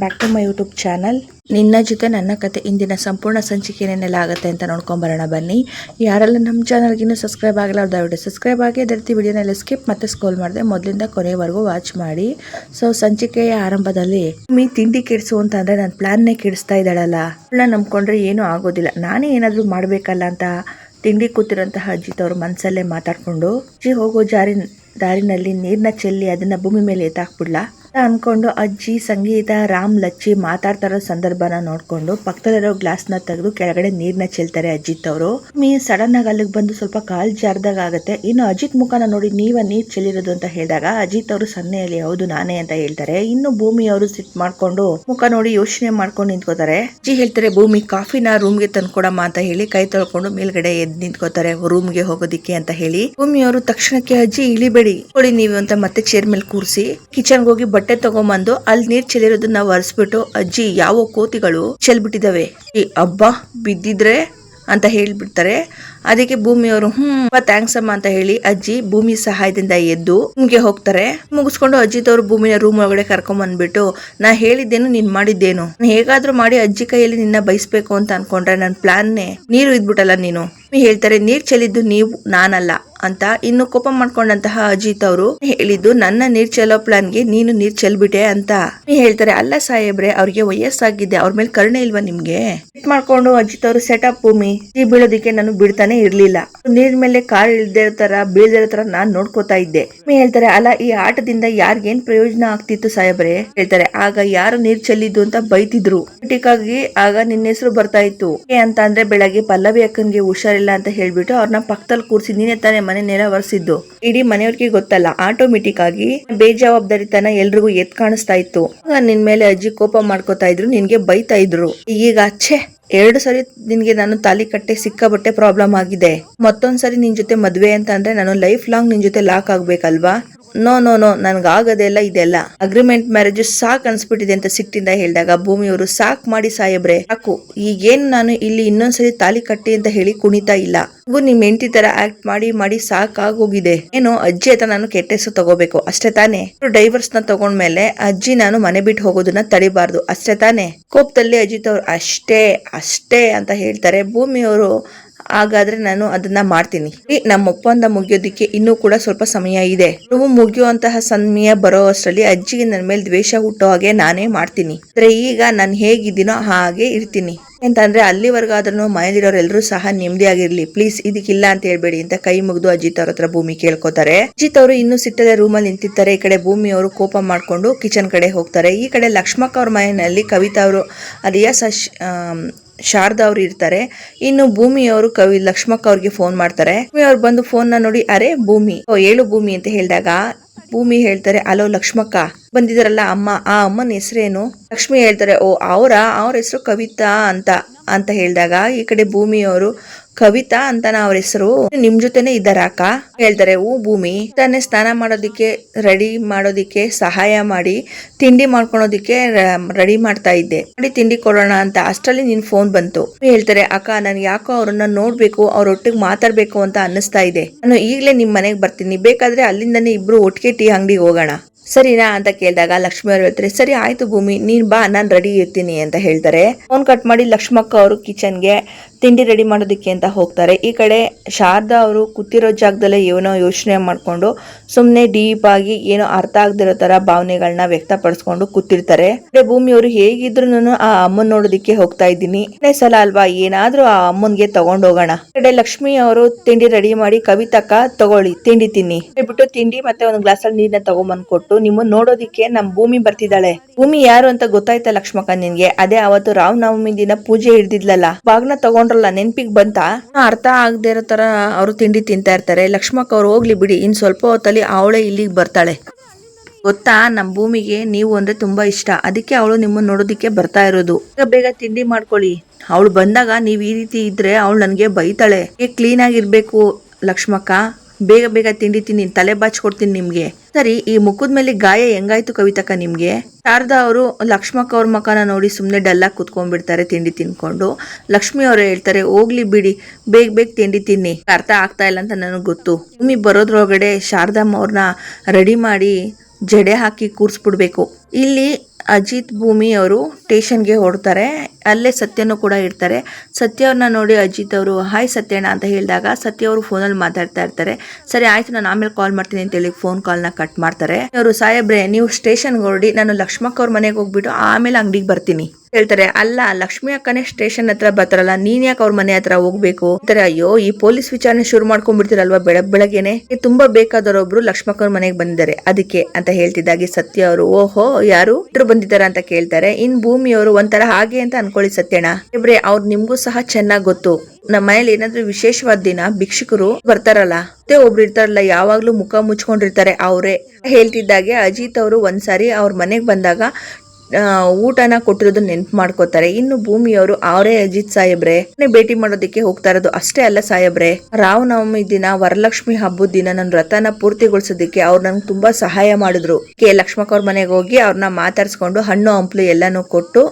Back to my YouTube channel ನಿನ್ನ ಜೊತೆ ನನ್ನ ಕತೆ ಇಂದಿನ ಸಂಪೂರ್ಣ ಸಂಚಿಕೆ ಆಗುತ್ತೆ ಅಂತ ನೋಡ್ಕೊಂಬರೋಣ ಬನ್ನಿ. ಯಾರೆಲ್ಲ ನಮ್ಮ ಚಾನಲ್ಗಿನ್ನೂ ಸಬ್ಸ್ಕ್ರೈಬ್ ಆಗಿಲ್ಲ ಅವ್ರು ದಯವಿಟ್ಟು ಸಬ್ಸ್ಕ್ರೈಬ್ ಆಗಿ. ಅದೇ ರೀತಿ ವಿಡಿಯೋನೆಲ್ಲ ಸ್ಕಿಪ್ ಮತ್ತೆ ಸ್ಕೋಲ್ ಮಾಡಿದೆ. ಮೊದಲಿಂದ ಕೊನೆವರೆಗೂ ವಾಚ್ ಮಾಡಿ. ಸೊ ಸಂಚಿಕೆಯ ಆರಂಭದಲ್ಲಿ ಮೀ ತಿಂಡಿ ಕೆಡಿಸು ಅಂತ ಅಂದರೆ ನನ್ನ ಪ್ಲಾನ್ನೇ ಕೆಡಿಸ್ತಾ ಇದ್ದಾಳಲ್ಲ. ಅವಳನ್ನ ನಂಬ್ಕೊಂಡ್ರೆ ಏನೂ ಆಗೋದಿಲ್ಲ. ನಾನೇ ಏನಾದರೂ ಮಾಡಬೇಕಲ್ಲ ಅಂತ ತಿಂಡಿ ಕೂತಿರೋಂತಹ ಅಜ್ಜಿ ತವರು ಮನಸ್ಸಲ್ಲೇ ಮಾತಾಡ್ಕೊಂಡು, ಅಜ್ಜಿ ಹೋಗೋ ಜಾರಿ ದಾರಿನಲ್ಲಿ ನೀರನ್ನ ಚೆಲ್ಲಿ ಅದನ್ನ ಭೂಮಿ ಮೇಲೆ ಎತ್ತಾಕ್ಬಿಡ್ಲಾ? ಅನ್ಕೊಂಡು ಅಜ್ಜಿ, ಸಂಗೀತ, ರಾಮ್, ಲಚ್ಚಿ ಮಾತಾಡ್ತಾ ಸಂದರ್ಭನ ನೋಡ್ಕೊಂಡು ಪಕ್ಕದಲ್ಲಿರೋ ಗ್ಲಾಸ್ನ ತೆಗೆದು ಕೆಳಗಡೆ ನೀರ್ನ ಚೆಲ್ತಾರೆ ಅಜಿತ್ ಅವರು. ಮೀ, ಸಡನ್ ಆಗಿ ಅಲ್ಲಿಗೆ ಬಂದು ಸ್ವಲ್ಪ ಕಾಲ್ ಜಾರ್ದಾಗ ಆಗುತ್ತೆ. ಇನ್ನು ಅಜಿತ್ ಮುಖನ ನೋಡಿ ನೀವ ನೀರ್ ಚೆಲ್ಲಿರೋದು ಅಂತ ಹೇಳಿದಾಗ ಅಜಿತ್ ಅವರು ಸನ್ನೆಯಲ್ಲಿ ಹೌದು ನಾನೇ ಅಂತ ಹೇಳ್ತಾರೆ. ಇನ್ನು ಭೂಮಿ ಅವರು ಸಿಟ್ ಮಾಡ್ಕೊಂಡು ಮುಖ ನೋಡಿ ಯೋಚನೆ ಮಾಡ್ಕೊಂಡು ನಿಂತ್ಕೋತಾರೆ. ಅಜ್ಜಿ ಹೇಳ್ತಾರೆ, ಭೂಮಿ, ಕಾಫಿನ ರೂಮ್ಗೆ ತಂದ್ಕೊಡಮ್ಮ ಅಂತ ಹೇಳಿ ಕೈ ತೊಳ್ಕೊಂಡು ಮೇಲ್ಗಡೆ ಎದ್ ನಿಂತ್ಕೋತಾರೆ, ರೂಮ್ಗೆ ಹೋಗೋದಿಕ್ಕೆ ಅಂತ ಹೇಳಿ. ಭೂಮಿ ಅವರು ತಕ್ಷಣಕ್ಕೆ, ಅಜ್ಜಿ, ಇಳಿಬೇಡಿ. ಕೊಡಿ ನೀವು ಅಂತ ಮತ್ತೆ ಚೇರ್ ಮೇಲೆ ಕೂರಿಸಿ ಕಿಚನ್ಗೆ ಹೋಗಿ ತಗೊಂಬಂದು ಅಲ್ಲಿ ನೀರ್ ಚೆಲ್ಲಿರೋದನ್ನ ಒರೆಸ್ಬಿಟ್ಟು ಅಜ್ಜಿ ಯಾವ ಕೋತಿಗಳು ಚೆಲ್ಬಿಟ್ಟಿದಾವೆ. ಈ ಹಬ್ಬ ಬಿದ್ದಿದ್ರೆ ಅಂತ ಹೇಳ್ಬಿಡ್ತಾರೆ. ಅದಕ್ಕೆ ಭೂಮಿಯವರು, ಹ್ಮ್ ಥ್ಯಾಂಕ್ಸ್ ಅಮ್ಮ, ಅಂತ ಹೇಳಿ ಅಜ್ಜಿ ಭೂಮಿ ಸಹಾಯದಿಂದ ಎದ್ದು ಹಿಂಗೆ ಹೋಗ್ತಾರೆ. ಮುಗಿಸ್ಕೊಂಡು ಅಜ್ಜಿ ತವರು ಭೂಮಿನ ರೂಮ್ ಒಳಗಡೆ ಕರ್ಕೊಂಡ್ ಬಂದ್ಬಿಟ್ಟು ನಾ ಹೇಳಿದ್ದೇನು, ನೀನ್ ಮಾಡಿದ್ದೇನು. ಹೇಗಾದ್ರೂ ಮಾಡಿ ಅಜ್ಜಿ ಕೈಯಲ್ಲಿ ನಿನ್ನ ಬಯಸ್ಬೇಕು ಅಂತ ಅನ್ಕೊಂಡ್ರೆ ನನ್ ಪ್ಲಾನ್ನೇ ನೀರು ಇದ್ಬಿಟ್ಟಲ್ಲ ನೀನು. ಹೇಳ್ತಾರೆ, ನೀರ್ ಚೆಲ್ಲಿದ್ದು ನೀವು, ನಾನಲ್ಲ. ಅಂತ ಇನ್ನು ಕೋಪ ಮಾಡ್ಕೊಂಡಂತಹ ಅಜಿತ್ ಅವರು ಹೇಳಿದ್ದು, ನನ್ನ ನೀರ್ ಚೆಲ್ಲೋ ಪ್ಲಾನ್ಗೆ ನೀನು ನೀರ್ ಚೆಲ್ಬಿಟ್ಟೆ ಅಂತ. ಹೇಳ್ತಾರೆ, ಅಲ್ಲ ಸಾಹೇಬ್ರೆ, ಅವ್ರಿಗೆ ವಯಸ್ಸಾಗಿದೆ, ಅವ್ರ ಮೇಲೆ ಕರುಣೆ ಇಲ್ವಾ ನಿಮ್ಗೆ? ಮಾಡ್ಕೊಂಡು ಅಜಿತ್ ಅವರು ಸೆಟಪ್ ಭೂಮಿ. ಈ ಬೀಳೋದಿಕ್ಕೆ ನಾನು ಬಿಡ್ತಾನೆ ಇರ್ಲಿಲ್ಲ. ನೀರ್ ಮೇಲೆ ಕಾಲ್ ಇಳ್ದೇ ತರ ಬೀಳ್ದಿರೋ ತರ ನಾನ್ ನೋಡ್ಕೋತಾ ಇದ್ದೆ. ಹೇಳ್ತಾರೆ, ಅಲ್ಲ, ಈ ಆಟದಿಂದ ಯಾರಿಗೇನ್ ಪ್ರಯೋಜನ ಆಗ್ತಿತ್ತು ಸಾಹೇಬ್ರೆ? ಹೇಳ್ತಾರೆ, ಆಗ ಯಾರು ನೀರ್ ಚೆಲ್ಲಿದ್ದು ಅಂತ ಬೈತಿದ್ರು. ಆಗಿ ಆಗ ನಿನ್ನ ಹೆಸರು ಬರ್ತಾ ಇತ್ತು. ಅಂತ ಅಂದ್ರೆ ಬೆಳಗ್ಗೆ ಪಲ್ಲವಿ ಅಕ್ಕನ್ಗೆ ಹುಷಾರಿಲ್ಲ ಅಂತ ಹೇಳ್ಬಿಟ್ಟು ಅವ್ರನ್ನ ಪಕ್ಕದಲ್ಲಿ ಕೂರ್ಸಿ ನೀನೆ ತಾನೇ ಮನೆ ನೆಲ ಒರೆಸಿದ್ದು ಇಡೀ ಮನೆಯವ್ರಿಗೆ ಗೊತ್ತಲ್ಲ ಆಟೋಮೆಟಿಕ್ ಆಗಿ ಬೇಜವಾಬ್ದಾರಿತನ ಎಲ್ರಿಗೂ ಎತ್ ಕಾಣಿಸ್ತಾ ಇತ್ತು. ನಿನ್ ಮೇಲೆ ಅಜ್ಜಿ ಕೋಪ ಮಾಡ್ಕೋತಾ ಇದ್ರು, ನಿನ್ಗೆ ಬೈತಾ ಇದ್ರು. ಈಗ ಅಚ್ಚೆ ಎರಡು ಸರಿ ನಿನ್ಗೆ ನಾನು ತಾಲಿ ಕಟ್ಟೆ ಸಿಕ್ಕಾಬಟ್ಟೆ ಪ್ರಾಬ್ಲಮ್ ಆಗಿದೆ. ಮತ್ತೊಂದ್ ಸರಿ ನಿನ್ ಜೊತೆ ಮದ್ವೆ ಅಂತ ಅಂದ್ರೆ ನಾನು ಲೈಫ್ ಲಾಂಗ್ ನಿನ್ ಜೊತೆ ಲಾಕ್ ಆಗ್ಬೇಕಲ್ವಾ? ನೋ ನೋ ನೋ ನನ್ಗೆ ಇಲ್ಲ ಇದೆಲ್ಲ. ಅಗ್ರಿಮೆಂಟ್ ಮ್ಯಾರೇಜ್ ಸಾಕ್ ಅನ್ಸ್ಬಿಟ್ಟಿದೆ ಅಂತ ಸಿಟ್ಟಿಂದ ಹೇಳಿದಾಗ ಭೂಮಿಯವರು, ಸಾಕ್ ಮಾಡಿ ಸಾಯಬ್ರೆ ಸಾಕು. ಈಗೇನು ನಾನು ಇಲ್ಲಿ ಇನ್ನೊಂದ್ಸರಿ ತಾಲಿ ಕಟ್ಟಿ ಅಂತ ಹೇಳಿ ಕುಣಿತಾ ಇಲ್ಲ. ನೀವು ನಿಮ್ ಹೆಂಡತಿ ತರ ಆಕ್ಟ್ ಮಾಡಿ ಮಾಡಿ ಸಾಕಾಗೋಗಿದೆ. ಏನೋ ಅಜ್ಜಿ ಅಂತ ನಾನು ಕೆಟ್ಟ ಹೆಸರು ತಗೋಬೇಕು. ಅಷ್ಟೇ ತಾನೇ? ಡೈವರ್ಸ್ನ ತಗೊಂಡ್ಮೇಲೆ ಅಜ್ಜಿ ನಾನು ಮನೆ ಬಿಟ್ಟು ಹೋಗೋದನ್ನ ತಡಿಬಾರ್ದು. ಅಷ್ಟೇ ತಾನೇ? ಕೋಪದಲ್ಲಿ ಅಜಿತ್ ಅವ್ರು, ಅಷ್ಟೇ ಅಷ್ಟೇ, ಅಂತ ಹೇಳ್ತಾರೆ. ಭೂಮಿಯವರು ಹಾಗಾದ್ರೆ ನಾನು ಅದನ್ನ ಮಾಡ್ತೀನಿ. ನಮ್ಮ ಒಪ್ಪಂದ ಮುಗಿಯೋದಿಕ್ಕೆ ಇನ್ನೂ ಕೂಡ ಸ್ವಲ್ಪ ಸಮಯ ಇದೆ. ನೀವು ಮುಗಿಯುವಂತಹ ಸಮಯ ಬರೋ ಅಷ್ಟರಲ್ಲಿ ಅಜ್ಜಿಗೆ ನನ್ನ ಮೇಲೆ ದ್ವೇಷ ಹುಟ್ಟೋ ಹಾಗೆ ನಾನೇ ಮಾಡ್ತೀನಿ. ಅಂದ್ರೆ ಈಗ ನಾನು ಹೇಗಿದ್ದೀನೋ ಹಾಗೆ ಇರ್ತೀನಿ. ಅಂತಂದ್ರೆ ಅಲ್ಲಿವರೆಗಾದ್ರೂ ಮನೆಯಲ್ಲಿರೋರು ಎಲ್ಲರೂ ಸಹ ನೆಮ್ಮದಿಯಾಗಿರ್ಲಿ. ಪ್ಲೀಸ್ ಇದಕ್ಕಿಲ್ಲ ಅಂತ ಹೇಳ್ಬೇಡಿ ಅಂತ ಕೈ ಮುಗಿದು ಅಜಿತ್ ಅವ್ರ ಹತ್ರ ಭೂಮಿ ಕೇಳ್ಕೊತಾರೆ. ಅಜಿತ್ ಅವರು ಇನ್ನು ಸಿಟ್ಟದೆ ರೂಮಲ್ಲಿ ನಿಂತಿರ್ತಾರೆ. ಈ ಕಡೆ ಭೂಮಿ ಅವರು ಕೋಪ ಮಾಡ್ಕೊಂಡು ಕಿಚನ್ ಕಡೆ ಹೋಗ್ತಾರೆ. ಈ ಕಡೆ ಲಕ್ಷ್ಮಕ್ಕ ಅವ್ರ ಮನೆಯಲ್ಲಿ ಕವಿತಾ ಅವರು, ಅಲಿಯಾಸ್ ಶಾರದಾ ಅವ್ರು ಇರ್ತಾರೆ. ಇನ್ನು ಭೂಮಿ ಅವರು ಕವಿ ಲಕ್ಷ್ಮಕ್ಕ ಅವ್ರಿಗೆ ಫೋನ್ ಮಾಡ್ತಾರೆ. ಅವ್ರು ಬಂದು ಫೋನ್ನ ನೋಡಿ, ಅರೆ ಭೂಮಿ ಏಳು ಭೂಮಿ ಅಂತ ಹೇಳಿದಾಗ, ಭೂಮಿ ಹೇಳ್ತಾರೆ, ಅಲೋ ಲಕ್ಷ್ಮಕ್ಕ, ಬಂದಿದಾರಲ್ಲ ಅಮ್ಮ, ಆ ಅಮ್ಮನ ಹೆಸರೇನು? ಲಕ್ಷ್ಮಿ ಹೇಳ್ತಾರೆ, ಓ, ಅವರ? ಅವ್ರ ಹೆಸರು ಕವಿತಾ ಅಂತ. ಅಂತ ಹೇಳಿದಾಗ ಈ ಕಡೆ ಭೂಮಿಯವರು ಕವಿತಾ ಅಂತಾನ ಅವ್ರ ಹೆಸರು. ನಿಮ್ ಜೊತೆನೆ ಇದ್ದಾರಕ್ಕ ಹೇಳ್ತಾರೆ ಹೂ ಭೂಮಿ, ತಾನೇ ಸ್ನಾನ ಮಾಡೋದಿಕ್ಕೆ ರೆಡಿ ಮಾಡೋದಿಕ್ಕೆ ಸಹಾಯ ಮಾಡಿ, ತಿಂಡಿ ಮಾಡ್ಕೊಳೋದಿಕ್ಕೆ ರೆಡಿ ಮಾಡ್ತಾ ಇದ್ದೆ. ಮಾಡಿ ತಿಂಡಿ ಕೊಡೋಣ ಅಂತ ಅಷ್ಟರಲ್ಲಿ ನಿನ್ ಫೋನ್ ಬಂತು. ಹೇಳ್ತಾರೆ, ಅಕ್ಕ, ನನ್ ಯಾಕೋ ಅವ್ರನ್ನ ನೋಡ್ಬೇಕು, ಅವ್ರ ಒಟ್ಟಿಗೆ ಮಾತಾಡ್ಬೇಕು ಅಂತ ಅನ್ನಿಸ್ತಾ ಇದೆ. ನಾನು ಈಗಲೇ ನಿಮ್ ಮನೆಗೆ ಬರ್ತೀನಿ, ಬೇಕಾದ್ರೆ ಅಲ್ಲಿಂದನೇ ಇಬ್ರು ಒಟ್ಟಿಗೆ ಟೀ ಅಂಗಡಿಗೆ ಹೋಗೋಣ. ಸರಿನಾ ಅಂತ ಕೇಳಿದಾಗ ಲಕ್ಷ್ಮಿ ಅವ್ರು ಹೇಳ್ತಾರೆ, ಸರಿ ಆಯ್ತು ಭೂಮಿ, ನೀನ್ ಬಾ, ನಾನ್ ರೆಡಿ ಇರ್ತೀನಿ ಅಂತ ಹೇಳ್ತಾರೆ. ಫೋನ್ ಕಟ್ ಮಾಡಿ ಲಕ್ಷ್ಮಕ್ಕ ಅವರು ಕಿಚನ್ಗೆ ತಿಂಡಿ ರೆಡಿ ಮಾಡೋದಕ್ಕೆ ಅಂತ ಹೋಗ್ತಾರೆ. ಈ ಕಡೆ ಶಾರದಾ ಅವರು ಕೂತಿರೋ ಜಾಗದಲ್ಲೇ ಏನೋ ಯೋಚನೆ ಮಾಡ್ಕೊಂಡು ಸುಮ್ಮನೆ ಡೀಪ್ ಆಗಿ ಏನೋ ಅರ್ಥ ಆಗದಿರೋ ತರ ಭಾವನೆಗಳನ್ನ ವ್ಯಕ್ತಪಡಿಸ್ಕೊಂಡು ಕೂತಿರ್ತಾರೆ. ಕಡೆ ಭೂಮಿ ಅವರು ಹೇಗಿದ್ರು ನಾನು ಆ ಅಮ್ಮನ್ ನೋಡೋದಿಕ್ಕೆ ಹೋಗ್ತಾ ಇದ್ದೀನಿ. ಸಲ ಅಲ್ವಾ? ಏನಾದ್ರೂ ಆ ಅಮ್ಮನ್ಗೆ ತಗೊಂಡ್ ಹೋಗೋಣ. ಈ ಕಡೆ ಲಕ್ಷ್ಮಿ ಅವರು ತಿಂಡಿ ರೆಡಿ ಮಾಡಿ ಕವಿತಕ್ಕ ತಗೊಳ್ಳಿ, ತಿಂಡಿ ತಿನ್ನಿ. ಬಿಟ್ಟು ತಿಂಡಿ ಮತ್ತೆ ಒಂದು ಗ್ಲಾಸ್ ಅಲ್ಲಿ ನೀರ್ನ ತಗೊಂಬಂದ್ ಕೊಟ್ಟು ನಿಮ್ಮನ್ನ ನೋಡೋದಿಕ್ಕೆ ನಮ್ ಭೂಮಿ ಬರ್ತಿದ್ದಾಳೆ. ಭೂಮಿ ಯಾರು ಅಂತ ಗೊತ್ತಾಯ್ತಾ ಲಕ್ಷ್ಮಕ್ಕ ನಿನ್ಗೆ? ಅದೇ ಅವತ್ತು ರಾವ್ ನವಮಿ ದಿನ ಪೂಜೆ ಹಿಡ್ದಿದ್ಲಲ್ಲ? ಬಾಗ್ನ ತಗೊಂಡ್ರಲ್ಲ ನೆನ್ಪಿಗೆ ಬಂತ? ಅರ್ಥ ಆಗದೆ ಇರೋ ತರ ಅವರು ತಿಂಡಿ ತಿಂತಾ ಇರ್ತಾರೆ. ಲಕ್ಷ್ಮಕ್ಕ ಅವ್ರು ಹೋಗ್ಲಿ ಬಿಡಿ, ಇನ್ ಸ್ವಲ್ಪ ಹೊತ್ತಲ್ಲಿ ಅವಳೆ ಇಲ್ಲಿಗೆ ಬರ್ತಾಳೆ. ಗೊತ್ತಾ? ನಮ್ಮ ಭೂಮಿಗೆ ನೀವು ಅಂದ್ರೆ ತುಂಬಾ ಇಷ್ಟ. ಅದಕ್ಕೆ ಅವಳು ನಿಮ್ಮನ್ನ ನೋಡೋದಿಕ್ಕೆ ಬರ್ತಾ ಇರೋದು. ಬೇಗ ತಿಂಡಿ ಮಾಡ್ಕೊಳ್ಳಿ. ಅವಳು ಬಂದಾಗ ನೀವ್ ಈ ರೀತಿ ಇದ್ರೆ ಅವಳು ನನ್ಗೆ ಬೈತಾಳೆ. ಕ್ಲೀನ್ ಆಗಿರ್ಬೇಕು, ಲಕ್ಷ್ಮಕ್ಕ. ಬೇಗ ಬೇಗ ತಿಂಡಿ ತಿನ್ನಿ ತಲೆ ಬಾಚ್ಕೊಡ್ತೀನಿ ನಿಮ್ಗೆ. ಸರಿ, ಈ ಮುಖದ ಮೇಲೆ ಗಾಯ ಹೆಂಗಾಯ್ತು ಕವಿತಕ್ಕ ನಿಮ್ಗೆ? ಶಾರದಾ ಅವರು ಲಕ್ಷ್ಮಕ್ಕ ಅವ್ರ ಮಕನ ನೋಡಿ ಸುಮ್ಮನೆ ಡಲ್ಲಾಗಿ ಕುತ್ಕೊಂಡ್ಬಿಡ್ತಾರೆ ತಿಂಡಿ ತಿನ್ಕೊಂಡು. ಲಕ್ಷ್ಮಿ ಅವರು ಹೇಳ್ತಾರೆ, ಹೋಗ್ಲಿ ಬಿಡಿ, ಬೇಗ ಬೇಗ ತಿಂಡಿ ತಿನ್ನಿ. ಅರ್ಥ ಆಗ್ತಾ ಇಲ್ಲ ಅಂತ ನನಗೆ ಗೊತ್ತು. ಭೂಮಿ ಬರೋದ್ರೊಳಗಡೆ ಶಾರದಮ್ಮ ಅವ್ರನ್ನ ರೆಡಿ ಮಾಡಿ ಜಡೆ ಹಾಕಿ ಕೂರಿಸ್ಬಿಡ್ಬೇಕು. ಇಲ್ಲಿ ಅಜಿತ್ ಭೂಮಿ ಅವರು ಸ್ಟೇಷನ್ಗೆ ಹೊರಡ್ತಾರೆ. ಅಲ್ಲೇ ಸತ್ಯನೂ ಕೂಡ ಇರ್ತಾರೆ. ಸತ್ಯ ಅವ್ರನ್ನ ನೋಡಿ ಅಜಿತ್ ಅವರು ಹಾಯ್ ಸತ್ಯಣ್ಣ ಅಂತ ಹೇಳಿದಾಗ ಸತ್ಯ ಅವರು ಫೋನಲ್ಲಿ ಮಾತಾಡ್ತಾ ಇರ್ತಾರೆ. ಸರಿ, ಆಯ್ತು, ನಾನು ಆಮೇಲೆ ಕಾಲ್ ಮಾಡ್ತೀನಿ ಅಂತೇಳಿ ಫೋನ್ ಕಾಲ್ನ ಕಟ್ ಮಾಡ್ತಾರೆ. ಅವರು ಸಾಹೇಬ್ರೆ, ನೀವು ಸ್ಟೇಷನ್ಗೆ ಹೊರಡಿ, ನಾನು ಲಕ್ಷ್ಮಕ್ಕ ಅವ್ರ ಮನೆಗೆ ಹೋಗ್ಬಿಟ್ಟು ಆಮೇಲೆ ಅಂಗಡಿಗೆ ಬರ್ತೀನಿ. ಹೇಳ್ತಾರೆ, ಅಲ್ಲ, ಲಕ್ಷ್ಮಿ ಅಕ್ಕನೇ ಸ್ಟೇಷನ್ ಹತ್ರ ಬರ್ತಾರಲ್ಲ, ನೀನ್ ಯಾಕೆ ಅವ್ರ ಮನೆ ಹತ್ರ ಹೋಗ್ಬೇಕು? ಅಂತಾರೆ ಅಯ್ಯೋ, ಈ ಪೊಲೀಸ್ ವಿಚಾರಣೆ ಶುರು ಮಾಡ್ಕೊಂಡ್ಬಿಡ್ತೀರಲ್ವಾ ಬೆಳಗ್ ಬೆಳಗ್ಗೆನೆ? ತುಂಬಾ ಬೇಕಾದವರೊಬ್ರು ಲಕ್ಷ್ಮಕ್ಕನ ಮನೆಗೆ ಬಂದಿದ್ದಾರೆ, ಅದಕ್ಕೆ, ಅಂತ ಹೇಳ್ತಿದ್ದಾಗೆ ಸತ್ಯ ಅವರು. ಓಹೋ, ಯಾರು? ಇದ್ರು ಬಂದಿದ್ದಾರ ಅಂತ ಕೇಳ್ತಾರೆ, ಇನ್ ಭೂಮಿ ಅವರು ಒಂಥರ ಹಾಗೆ ಅಂತ ಅನ್ಕೊಳ್ಳಿ ಸತ್ಯಣ್ಣ. ಇಬ್ರೆ, ಅವ್ರು ನಿಮ್ಗೂ ಸಹ ಚೆನ್ನಾಗ್ ಗೊತ್ತು. ನಮ್ಮ ಮನೇಲಿ ಏನಾದ್ರೂ ವಿಶೇಷವಾದ ದಿನ ಭಿಕ್ಷುಕರು ಬರ್ತಾರಲ್ಲ ಮತ್ತೆ ಒಬ್ರು ಇರ್ತಾರಲ್ಲ, ಯಾವಾಗ್ಲೂ ಮುಖ ಮುಚ್ಕೊಂಡಿರ್ತಾರೆ ಅವರೇ. ಹೇಳ್ತಿದ್ದಾಗೆ ಅಜಿತ್ ಅವರು ಒಂದ್ಸಾರಿ ಅವ್ರ ಮನೆಗೆ ಬಂದಾಗ ಊಟನ ಕೊಟ್ಟಿರೋದು ನೆನ್ಪು ಮಾಡ್ಕೋತಾರೆ. ಇನ್ನು ಭೂಮಿಯವರು ಅವರೇ ಅಜಿತ್ ಸಾಹೇಬ್ರೆ. ಭೇಟಿ ಮಾಡೋದಕ್ಕೆ ಹೋಗ್ತಾ ಇರೋದು ಅಷ್ಟೇ ಅಲ್ಲ ಸಾಹೇಬ್ರೆ. ರಾಮನವಮಿ ದಿನ, ವರಲಕ್ಷ್ಮಿ ಹಬ್ಬದ ದಿನ ನನ್ನ ರಥನ ಪೂರ್ತಿಗೊಳಿಸೋದಕ್ಕೆ ಅವ್ರು ನಂಗೆ ತುಂಬಾ ಸಹಾಯ ಮಾಡಿದ್ರು. ಕೆ. ಲಕ್ಷ್ಮಕ್ಕ ಅವ್ರ ಮನೆಗೆ ಹೋಗಿ ಅವ್ರನ್ನ ಮಾತಾಡ್ಸ್ಕೊಂಡು ಹಣ್ಣು, ಹಂಪ್ಲು ಎಲ್ಲಾನು ಕೊಟ್ಟು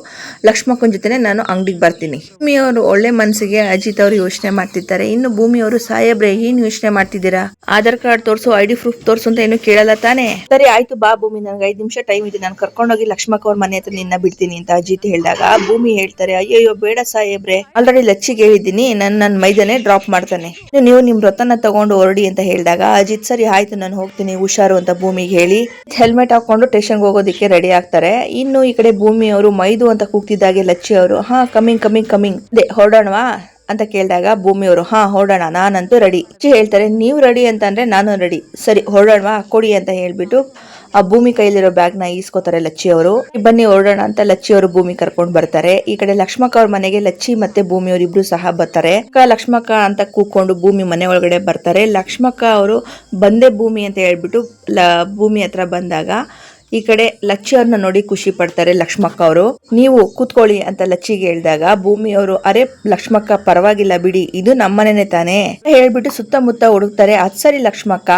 ಲಕ್ಷ್ಮಕ್ಕನ ಜೊತೆನೆ ನಾನು ಅಂಗಡಿಗೆ ಬರ್ತೀನಿ. ಭೂಮಿಯವರು ಒಳ್ಳೆ ಮನಸ್ಸಿಗೆ ಅಜಿತ್ ಅವರು ಯೋಚನೆ ಮಾಡ್ತಿದ್ದಾರೆ ಇನ್ನು ಭೂಮಿಯವರು ಸಾಹೇಬ್ರೆ, ಏನ್ ಯೋಚನೆ ಮಾಡ್ತಿದ್ದೀರಾ? ಆಧಾರ್ ಕಾರ್ಡ್ ತೋರ್ಸು, ಐ ಡಿ ಪ್ರೂಫ್ ತೋರ್ಸು ಅಂತ ಏನು ಕೇಳಲ್ಲ ತಾನೆ? ಸರಿ, ಆಯ್ತು ಬಾ ಭೂಮಿ ನನ್ಗೆ ಐದು ನಿಮಿಷ ಟೈಮ್ ಇದೆ. ನಾನು ಕರ್ಕೊಂಡೋಗಿ ಅವ್ರ ಮನೆ ಹತ್ರ ನಿನ್ನ ಬಿಡ್ತೀನಿ ಅಂತ ಅಜಿತ್ ಹೇಳಿದಾಗ, ಭೂಮಿ ಹೇಳ್ತಾರೆ, ಅಯ್ಯಯ್ಯೋ, ಬೇಡ ಸಾಹೇಬ್ರೆ. ಆಲ್ರೆಡಿ ಲಚ್ಚಿಗೆ ಹೇಳಿದ್ದೀನಿ ನನ್ನ ನನ್ನ ಮೈದನೆ ಡ್ರಾಪ್ ಮಾಡ್ತಾನೆ. ನೀವು- ನಿಮ್ ವ್ರತನ ತಗೊಂಡು ಹೊರಡಿ ಅಂತ ಹೇಳಿದಾಗ, ಅಜಿತ್ ಸರಿ ಆಯ್ತು, ನಾನು ಹೋಗ್ತೀನಿ, ಹುಷಾರು ಅಂತ ಭೂಮಿಗೆ ಹೇಳಿ. ಹೆಲ್ಮೆಟ್ ಹಾಕೊಂಡು ಸ್ಟೇಷನ್ಗೆ ಹೋಗೋದಕ್ಕೆ ರೆಡಿ ಆಗ್ತಾರೆ. ಇನ್ನು ಈ ಕಡೆ ಭೂಮಿ ಅವರು ಮೈದು ಅಂತ ಕೂಗ್ತಿದ್ದಾಗೆ ಲಚ್ಚಿ ಅವರು, ಹಾ ಕಮಿಂಗ್ ಕಮಿಂಗ್ ಕಮಿಂಗ್ ಅದೇ ಹೊರಡೋಣವಾ? ಅಂತ ಕೇಳಿದಾಗ ಭೂಮಿಯವರು ಹಾ, ಹೊರಡೋಣ, ನಾನಂತೂ ರೆಡಿ ಹೇಳ್ತಾರೆ, ನೀವು ರೆಡಿ ಅಂತಂದ್ರೆ ನಾನು ರೆಡಿ ಸರಿ, ಹೊರಡೋಣವಾ? ಕೊಡಿ ಅಂತ ಹೇಳ್ಬಿಟ್ಟು ಆ ಭೂಮಿ ಕೈಯಲ್ಲಿರೋ ಬ್ಯಾಗ್ನ ಈಸ್ಕೋತಾರೆ ಲಚ್ಚಿ ಅವರು. ಬನ್ನಿ ಹೊರಡೋಣ ಅಂತ ಲಚ್ಚಿ ಅವರು ಭೂಮಿ ಕರ್ಕೊಂಡ್ ಬರ್ತಾರೆ. ಈ ಕಡೆ ಲಕ್ಷ್ಮಕ್ಕ ಅವ್ರ ಮನೆಗೆ ಲಚ್ಚಿ ಮತ್ತೆ ಭೂಮಿ ಇಬ್ರು ಸಹ ಬರ್ತಾರೆ. ಲಕ್ಷ್ಮಕ್ಕ ಅಂತ ಕೂಕೊಂಡು ಭೂಮಿ ಮನೆ ಒಳಗಡೆ ಬರ್ತಾರೆ. ಲಕ್ಷ್ಮಕ್ಕ ಅವರು ಬಂದೆ ಭೂಮಿ ಅಂತ ಹೇಳ್ಬಿಟ್ಟು ಭೂಮಿ ಹತ್ರ ಬಂದಾಗ ಈ ಕಡೆ ಲಚ್ಚಿ ಅವ್ರನ್ನ ನೋಡಿ ಖುಷಿ ಪಡ್ತಾರೆ ಲಕ್ಷ್ಮಕ್ಕ ಅವರು. ನೀವು ಕೂತ್ಕೊಳ್ಳಿ ಅಂತ ಲಚ್ಚಿಗೆ ಹೇಳಿದಾಗ ಭೂಮಿ ಅವರು, ಅರೆ ಲಕ್ಷ್ಮಕ್ಕ, ಪರವಾಗಿಲ್ಲ ಬಿಡಿ, ಇದು ನಮ್ಮನೇನೆ ತಾನೇ? ಹೇಳ್ಬಿಟ್ಟು ಸುತ್ತಮುತ್ತ ಹುಡುಕ್ತಾರೆ. ಅದ್ ಸರಿ ಲಕ್ಷ್ಮಕ್ಕ.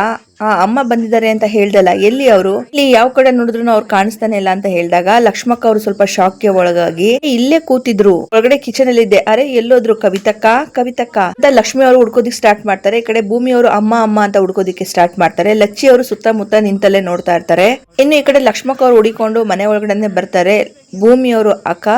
ಅಮ್ಮ ಬಂದಿದ್ದಾರೆ ಅಂತ ಹೇಳ್ದಲ್ಲ ಎಲ್ಲಿ ಅವರು? ಇಲ್ಲಿ ಯಾವ ಕಡೆ ನೋಡಿದ್ರು ಅವ್ರು ಕಾಣಿಸ್ತಾನೆ ಇಲ್ಲ ಅಂತ ಹೇಳಿದಾಗ ಲಕ್ಷ್ಮಕ್ಕ ಅವರು ಸ್ವಲ್ಪ ಶಾಕ್ಗೆ ಒಳಗಾಗಿ ಇಲ್ಲೇ ಕೂತಿದ್ರು. ಒಳಗಡೆ ಕಿಚನ್ ಅಲ್ಲಿ ಇದ್ದೆ. ಅರೆ ಎಲ್ಲೋದ್ರು? ಕವಿತಕ್ಕ? ಕವಿತಕ್ಕ? ಅಂತ ಲಕ್ಷ್ಮಿ ಅವರು ಹುಡ್ಕೋದಿಕ್ ಸ್ಟಾರ್ಟ್ ಮಾಡ್ತಾರೆ. ಈ ಕಡೆ ಭೂಮಿ ಅವರು ಅಮ್ಮ ಅಮ್ಮ ಅಂತ ಹುಡ್ಕೋದಿಕ್ಕೆ ಸ್ಟಾರ್ಟ್ ಮಾಡ್ತಾರೆ. ಲಚ್ಚಿ ಅವರು ಸುತ್ತಮುತ್ತ ನಿಂತಲ್ಲೇ ನೋಡ್ತಾ ಇರ್ತಾರೆ. ಇನ್ನು ಈ ಕಡೆ ಲಕ್ಷ್ಮಕ್ಕ ಅವರು ಹುಡಿಕೊಂಡು ಮನೆ ಒಳಗಡೆ ಬರ್ತಾರೆ. ಭೂಮಿ ಭೂಮಿಯವರು ಅಕ್ಕ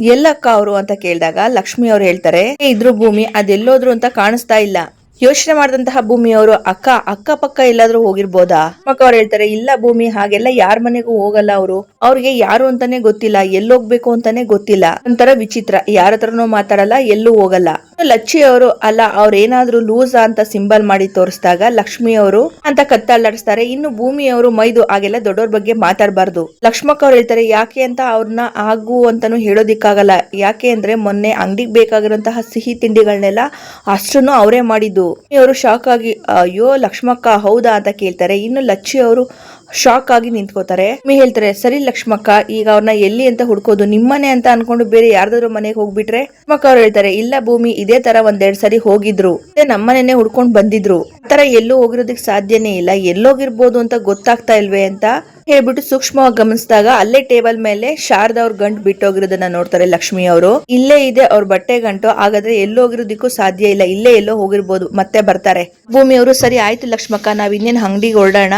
ಎಲ್ಲಕ್ಕ ಅವರು ಅಂತ ಕೇಳಿದಾಗ ಲಕ್ಷ್ಮಿ ಅವರು ಹೇಳ್ತಾರೆ "ಏ, ಇದ್ರು ಭೂಮಿ ಅದೆಲ್ಲೋದ್ರು ಅಂತ ಕಾಣಿಸ್ತಾ ಇಲ್ಲ. ಯೋಚನೆ ಮಾಡಿದಂತಹ ಭೂಮಿಯವರು ಅಕ್ಕ ಅಕ್ಕ ಪಕ್ಕ ಎಲ್ಲಾದ್ರೂ ಹೋಗಿರ್ಬೋದಾ? ಅಕ್ಕ ಅವ್ರು ಹೇಳ್ತಾರೆ, ಇಲ್ಲ ಭೂಮಿ, ಹಾಗೆಲ್ಲ ಯಾರ ಮನೆಗೂ ಹೋಗಲ್ಲ ಅವರು. ಅವ್ರಿಗೆ ಯಾರು ಅಂತಾನೆ ಗೊತ್ತಿಲ್ಲ, ಎಲ್ಲೋಗ್ಬೇಕು ಅಂತಾನೆ ಗೊತ್ತಿಲ್ಲ. ಒಂಥರ ವಿಚಿತ್ರ, ಯಾರ ಹತ್ರನೂ ಮಾತಾಡಲ್ಲ, ಎಲ್ಲೂ ಹೋಗಲ್ಲ. ಲಚ್ಚಿ ಅವರು, ಅಲ್ಲ ಅವ್ರ ಏನಾದ್ರು ಲೂಸ್ ಅಂತ ಸಿಂಬಲ್ ಮಾಡಿ ತೋರಿಸಿದಾಗ, ಲಕ್ಷ್ಮಿ ಅವರು ಅಂತ ಕತ್ತಲ್ಲಾಡಿಸ್ತಾರೆ ಇನ್ನು ಭೂಮಿಯವರು ಮೈದು, ಹಾಗೆಲ್ಲ ದೊಡ್ಡವ್ರ ಬಗ್ಗೆ ಮಾತಾಡಬಾರ್ದು. ಲಕ್ಷ್ಮಕ್ಕ ಅವ್ರು ಹೇಳ್ತಾರೆ, ಯಾಕೆ ಅಂತ ಅವ್ರನ್ನ ಆಗು ಅಂತಾನು ಹೇಳೋದಿಕ್ಕಾಗಲ್ಲ. ಯಾಕೆ ಅಂದ್ರೆ ಮೊನ್ನೆ ಅಂಗಡಿಗೆ ಬೇಕಾಗಿರುವಂತಹ ಸಿಹಿ ತಿಂಡಿಗಳನ್ನೆಲ್ಲ ಅಷ್ಟನ್ನು ಅವರೇ ಮಾಡಿದ್ದು. ಅವರು ಶಾಕ್ ಆಗಿ, ಅಯ್ಯೋ, ಲಕ್ಷ್ಮಕ್ಕ ಹೌದಾ? ಅಂತ ಕೇಳ್ತಾರೆ. ಇನ್ನು ಲಚ್ಚಿ ಅವರು ಶಾಕ್ ಆಗಿ ನಿಂತ್ಕೋತಾರೆ. ಮೀ ಹೇಳ್ತಾರೆ, ಸರಿ ಲಕ್ಷ್ಮಕ್ಕ, ಈಗ ಅವ್ರನ್ನ ಎಲ್ಲಿ ಅಂತ ಹುಡ್ಕೋದು? ನಿಮ್ಮನೆ ಅಂತ ಅನ್ಕೊಂಡು ಬೇರೆ ಯಾರ್ದಾದ್ರು ಮನೆಗೆ ಹೋಗ್ಬಿಟ್ರೆ? ಲಕ್ಷ್ಮಕ್ಕ ಅವ್ರು ಹೇಳ್ತಾರೆ, ಇಲ್ಲ ಭೂಮಿ, ಇದೇ ತರ ಒಂದೆರಡ್ ಸರಿ ಹೋಗಿದ್ರು. ನಮ್ಮನೆನೆ ಹುಡ್ಕೊಂಡ್ ಬಂದಿದ್ರು. ತರ ಎಲ್ಲೂ ಹೋಗಿರೋದಕ್ಕೆ ಸಾಧ್ಯನೇ ಇಲ್ಲ. ಎಲ್ಲೋಗಿರ್ಬೋದು ಅಂತ ಗೊತ್ತಾಗ್ತಾ ಇಲ್ವೇ? ಅಂತ ಹೇಳ್ಬಿಟ್ಟು ಸೂಕ್ಷ್ಮವಾಗಿ ಗಮನಿಸಿದಾಗ ಅಲ್ಲೇ ಟೇಬಲ್ ಮೇಲೆ ಶಾರದಾ ಅವ್ರ ಗಂಟು ಬಿಟ್ಟೋಗಿರೋದನ್ನ ನೋಡ್ತಾರೆ ಲಕ್ಷ್ಮಿ ಅವರು. ಇಲ್ಲೇ ಇದೆ ಅವ್ರ ಬಟ್ಟೆ ಗಂಟು, ಹಾಗಾದ್ರೆ ಎಲ್ಲೋಗಿರೋದಕ್ಕೂ ಸಾಧ್ಯ ಇಲ್ಲ. ಇಲ್ಲೇ ಎಲ್ಲೋ ಹೋಗಿರ್ಬೋದು, ಮತ್ತೆ ಬರ್ತಾರೆ. ಭೂಮಿ ಅವರು, ಸರಿ ಆಯ್ತು ಲಕ್ಷ್ಮಕ್ಕ, ನಾವ್ ಇನ್ನೇನ್ ಅಂಗಡಿಗೆ ಹೊರಡೋಣ.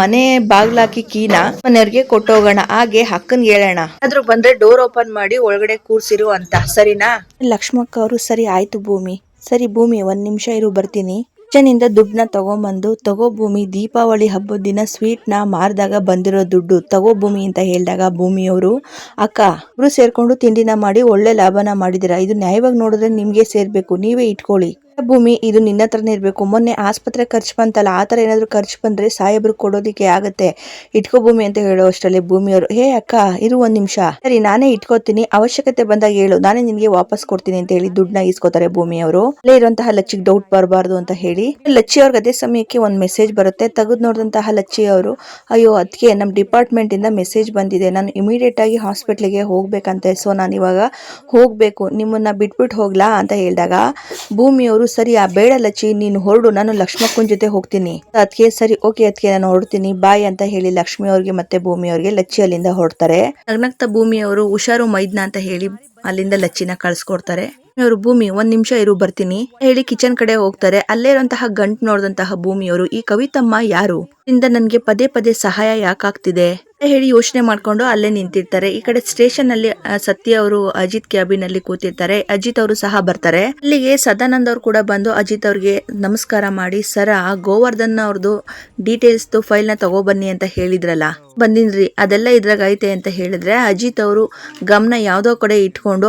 ಮನೆ ಬಾಗ್ಲಾಕಿ ಕೀನ ಮನೆಯವ್ರಿಗೆ ಕೊಟ್ಟೋಗೋಣ. ಹಾಗೆ ಹಕ್ಕನ್ ಹೇಳೋಣ ಆದ್ರೂ ಬಂದ್ರೆ ಡೋರ್ ಓಪನ್ ಮಾಡಿ ಒಳಗಡೆ ಕೂರ್ಸಿರು ಅಂತ. ಸರಿನಾ? ಲಕ್ಷ್ಮಕ್ಕ ಅವರು, ಸರಿ ಆಯ್ತು ಭೂಮಿ. ಸರಿ ಭೂಮಿ, ಒಂದ್ ನಿಮಿಷ ಇರು, ಬರ್ತೀನಿ. ಕಿಚನಿಂದ ದುಡ್ಡನ್ನ ತಗೊಂಬಂದು, ತಗೋ ಭೂಮಿ, ದೀಪಾವಳಿ ಹಬ್ಬದ ದಿನ ಸ್ವೀಟ್ನ ಮಾರಿದಾಗ ಬಂದಿರೋ ದುಡ್ಡು, ತಗೋ ಭೂಮಿ ಅಂತ ಹೇಳಿದಾಗ ಭೂಮಿಯವರು, ಅಕ್ಕ, ಇಬ್ರು ಸೇರ್ಕೊಂಡು ತಿಂಡಿನ ಮಾಡಿ ಒಳ್ಳೆ ಲಾಭನ ಮಾಡಿದಿರ ಇದು ನ್ಯಾಯವಾಗಿ ನೋಡಿದ್ರೆ ನಿಮಗೆ ಸೇರ್ಬೇಕು, ನೀವೇ ಇಟ್ಕೊಳ್ಳಿ. ಭೂಮಿ, ಇದು ನಿನ್ನ ಹತ್ರನೇ ಇರಬೇಕು. ಮೊನ್ನೆ ಆಸ್ಪತ್ರೆ ಖರ್ಚು ಬಂತಲ್ಲ, ಆ ಥರ ಏನಾದರೂ ಖರ್ಚು ಬಂದ್ರೆ ಸಾಹೇಬ್ರು ಕೊಡೋದಿಕ್ಕೆ ಆಗುತ್ತೆ. ಇಟ್ಕೋ ಭೂಮಿ ಅಂತ ಹೇಳೋ ಅಷ್ಟರಲ್ಲಿ ಭೂಮಿಯವರು, ಹೇ ಅಕ್ಕ, ಇರು ಒಂದು ನಿಮಿಷ. ಸರಿ, ನಾನೇ ಇಟ್ಕೋತೀನಿ. ಅವಶ್ಯಕತೆ ಬಂದಾಗ ಹೇಳು. ನಾನೇ ನಿನಗೆ ವಾಪಸ್ ಕೊಡ್ತೀನಿ ಅಂತ ಹೇಳಿ ದುಡ್ಡನ್ನ ಇಸ್ಕೋತಾರೆ ಭೂಮಿಯವರು. ಅಲ್ಲೇ ಇರುವಂತಹ ಲಚ್ಚಿಗೆ ಡೌಟ್ ಬರಬಾರ್ದು ಅಂತ ಹೇಳಿ. ಲಚ್ಚಿ ಅವ್ರಿಗೆ ಅದೇ ಸಮಯಕ್ಕೆ ಒಂದು ಮೆಸೇಜ್ ಬರುತ್ತೆ. ತೆಗೆದು ನೋಡಿದಂತಹ ಲಚ್ಚಿ ಅವರು ಅಯ್ಯೋ ಅದಕ್ಕೆ ನಮ್ಮ ಡಿಪಾರ್ಟ್ಮೆಂಟ್ ಇಂದ ಮೆಸೇಜ್ ಬಂದಿದೆ. ನಾನು ಇಮಿಡಿಯೇಟ್ ಆಗಿ ಹಾಸ್ಪಿಟ್ಲಿಗೆ ಹೋಗ್ಬೇಕಂತೆ. ಸೊ, ನಾನು ಇವಾಗ ಹೋಗಬೇಕು. ನಿಮ್ಮನ್ನ ಬಿಟ್ಬಿಟ್ಟು ಹೋಗ್ಲಾ ಅಂತ ಹೇಳಿದಾಗ ಭೂಮಿಯವರು ಸರಿ, ಆ ಬೇಡ ಲಚ್ಚಿ, ನೀನು ಹೊರಡು, ನಾನು ಲಕ್ಷ್ಮಕ್ಕನ ಜೊತೆ ಹೋಗ್ತೀನಿ. ಅದಕ್ಕೆ ಸರಿ, ಓಕೆ ಅದಕ್ಕೆ ನಾನು ಹೊರಡ್ತೀನಿ. ಬಾಯ್ ಅಂತ ಹೇಳಿ ಲಕ್ಷ್ಮಿ ಅವ್ರಿಗೆ ಮತ್ತೆ ಭೂಮಿ ಅವ್ರಿಗೆ ಲಚ್ಚಿ ಅಲ್ಲಿಂದ ಹೊರಡ್ತಾರೆ. ನಗ್ನಗ್ತ ಭೂಮಿಯವರು ಹುಷಾರು ಮೈದ್ನ ಅಂತ ಹೇಳಿ ಅಲ್ಲಿಂದ ಲಚ್ಚಿನ ಕಳ್ಸ್ಕೊಡ್ತಾರೆ. ಅವರು, ಭೂಮಿ, ಒಂದ್ ನಿಮಿಷ ಇರು, ಬರ್ತೀನಿ. ಹೇಳಿ ಕಿಚನ್ ಕಡೆ ಹೋಗ್ತಾರೆ. ಅಲ್ಲೇ ಇರುವಂತಹ ಗಂಟ್ ನೋಡಿದಂತಹ ಭೂಮಿಯವರು ಈ ಕವಿತಮ್ಮ ಯಾರು? ಇಂದ ನನ್ಗೆ ಪದೇ ಪದೇ ಸಹಾಯ ಯಾಕಾಗ್ತಿದೆ? ಹೇಳಿ ಯೋಚನೆ ಮಾಡ್ಕೊಂಡು ಅಲ್ಲೇ ನಿಂತಿರ್ತಾರೆ. ಈ ಕಡೆ ಸ್ಟೇಷನ್ ಅಲ್ಲಿ ಸತ್ಯ ಅವರು ಅಜಿತ್ ಕ್ಯಾಬಿನ್ ಅಲ್ಲಿ ಕೂತಿರ್ತಾರೆ. ಅಜಿತ್ ಅವರು ಸಹ ಬರ್ತಾರೆ. ಅಲ್ಲಿಗೆ ಸದಾನಂದ್ ಅವರು ಕೂಡ ಬಂದು ಅಜಿತ್ ಅವ್ರಿಗೆ ನಮಸ್ಕಾರ ಮಾಡಿ, ಸರ ಗೋವರ್ಧನ್ ಅವ್ರದ್ದು ಡೀಟೇಲ್ಸ್ ಫೈಲ್ನ ತಗೋಬನ್ನಿ ಅಂತ ಹೇಳಿದ್ರಲ್ಲ? ಬಂದಿನ್ರಿ. ಅದೆಲ್ಲ ಇದ್ರಾಗ ಐತೆ ಅಂತ ಹೇಳಿದ್ರೆ ಅಜಿತ್ ಅವರು ಗಮನ ಯಾವ್ದೋ ಕಡೆ ಇಟ್ಕೊಂಡು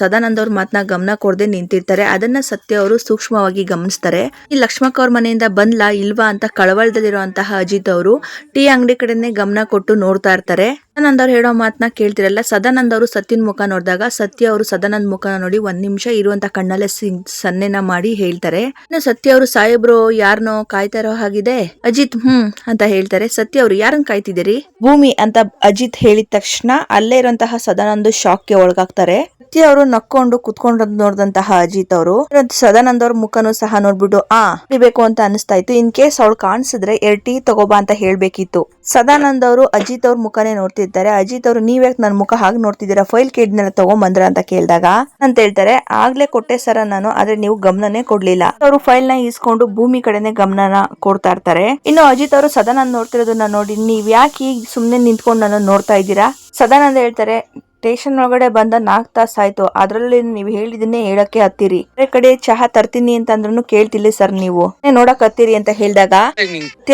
ಸದಾನಂದ್ ಅವ್ರ ಮಾತನ್ನ ಗಮನ ಕೊಡದೆ ನಿಂತಿರ್ತಾರೆ. ಅದನ್ನ ಸತ್ಯ ಅವರು ಸೂಕ್ಷ್ಮವಾಗಿ ಗಮನಿಸ್ತಾರೆ. ಈ ಲಕ್ಷ್ಮಕ್ಕ ಅವ್ರ ಮನೆಯಿಂದ ಬಂದ್ಲಾ, ಇಲ್ವಾ ಅಂತ ಕಳವಳದಲ್ಲಿರುವಂತಹ ಅಜಿತ್ ಅವರು ಟೀ ಅಂಗಡಿ ಕಡೆನೆ ಗಮನ ಕೊಟ್ಟು ನೋಡ್ತಾ ಇರ್ತಾರೆ. ಸದಾನಂದ್ ಅವ್ರು ಹೇಳೋ ಮಾತನ್ನ ಕೇಳ್ತಿರಲ್ಲ, ಸದಾನಂದ್ ಅವರು ಸತ್ಯನ್ ಮುಖ ನೋಡಿದಾಗ ಸತ್ಯ ಅವರು ಸದಾನಂದ ಮುಖ ನೋಡಿ ಒಂದ್ ನಿಮಿಷ ಇರುವಂತ ಕಣ್ಣಲ್ಲೇ ಸನ್ನೆನ ಮಾಡಿ ಹೇಳ್ತಾರೆ. ಸತ್ಯ ಅವರು ಸಾಹೇಬ್ರು ಯಾರನೋ ಕಾಯ್ತಾ ಇರೋ ಹಾಗಿದೆ? ಅಜಿತ್ ಹ್ಮ್ ಅಂತ ಹೇಳ್ತಾರೆ. ಸತ್ಯ ಅವರು ಯಾರನ್ನ ಕಾಯ್ತಿದ್ದೀರಿ? ಭೂಮಿ ಅಂತ ಅಜಿತ್ ಹೇಳಿದ ತಕ್ಷಣ ಅಲ್ಲೇ ಇರುವಂತಹ ಸದಾನಂದ್ ಶಾಕ್ಗೆ ಒಳಗಾಗ್ತಾರೆ. ಅವರು ನಕ್ಕೊಂಡು ಕುತ್ಕೊಂಡು ನೋಡಿದಂತಹ ಅಜಿತ್ ಅವರು. ಸದಾನಂದ್ ಅವ್ರ ಮುಖನು ಸಹ ನೋಡ್ಬಿಟ್ಟು, ಆ ಹಿಡಿಬೇಕು ಅಂತ ಅನಿಸ್ತಾ ಇತ್ತು. ಇನ್ ಕೇಸ್ ಅವಳು ಕಾಣಿಸಿದ್ರೆ ಎರಡ್ ಟೀ ತಗೋಬಾ ಅಂತ ಹೇಳ್ಬೇಕಿತ್ತು. ಸದಾನಂದ್ ಅವರು ಅಜಿತ್ ಅವ್ರ ಮುಖನೇ ನೋಡ್ತಿರ್ತಾರೆ. ಅಜಿತ್ ಅವರು ನೀವ್ಯಾಕ್ ನನ್ ಮುಖ ಹಾಗೆ ನೋಡ್ತಿದ್ದೀರಾ? ಫೈಲ್ ಕೇಳ್ದನೆಲ್ಲ ತಗೊಂಬಂದ್ರ ಅಂತ ಕೇಳಿದಾಗ ಅಂತ ಹೇಳ್ತಾರೆ. ಆಗ್ಲೇ ಕೊಟ್ಟೆ ಸರ ನಾನು, ಆದ್ರೆ ನೀವು ಗಮನನೇ ಕೊಡ್ಲಿಲ್ಲ. ಅವರು ಫೈಲ್ನ ಇಸ್ಕೊಂಡು ಭೂಮಿ ಕಡೆನೆ ಗಮನನ ಕೊಡ್ತಾ ಇರ್ತಾರೆ. ಇನ್ನು ಅಜಿತ್ ಅವರು ಸದಾನಂದ್ ನೋಡ್ತಿರೋದನ್ನ ನೋಡಿ, ನೀವ್ ಯಾಕೆ ಈಗ ಸುಮ್ನೆ ನಿಂತ್ಕೊಂಡು ನನ್ನ ನೋಡ್ತಾ ಇದ್ದೀರಾ? ಸದಾನಂದ ಹೇಳ್ತಾರೆ ಸ್ಟೇಷನ್ ಒಳಗಡೆ ಬಂದ ನಾಲ್ಕು ತಾಸು ಆಯ್ತು. ಅದ್ರಲ್ಲಿ ನೀವು ಹೇಳಿದನ್ನೇ ಹೇಳಕ್ಕೆ ಹತ್ತೀರಿ. ಬೇರೆ ಕಡೆ ಚಹಾ ತರ್ತೀನಿ ಅಂತ ಅಂದ್ರೂ ಕೇಳ್ತಿಲ್ಲ ಸರ್ ನೀವು. ನೋಡಕ್ ಹತ್ತೀರಿ ಅಂತ ಹೇಳಿದಾಗ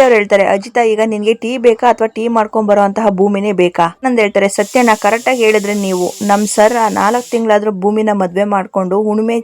ಅವ್ರು ಹೇಳ್ತಾರೆ, ಅಜಿತ, ಈಗ ನಿನ್ಗೆ ಟೀ ಬೇಕಾ ಅಥವಾ ಟೀ ಮಾಡ್ಕೊಂಡ್ ಬರೋ ಅಂತಹ ಭೂಮಿನೇ ಬೇಕಾ? ನಂದ್ ಹೇಳ್ತಾರೆ ಸತ್ಯನ ಕರೆಕ್ಟ್ ಆಗಿ ಹೇಳಿದ್ರೆ ನೀವು. ನಮ್ ಸರ್ ನಾಲ್ಕು ತಿಂಗಳಾದ್ರೂ ಭೂಮಿನ ಮದ್ವೆ ಮಾಡ್ಕೊಂಡು ಹುಣ್ಮೆ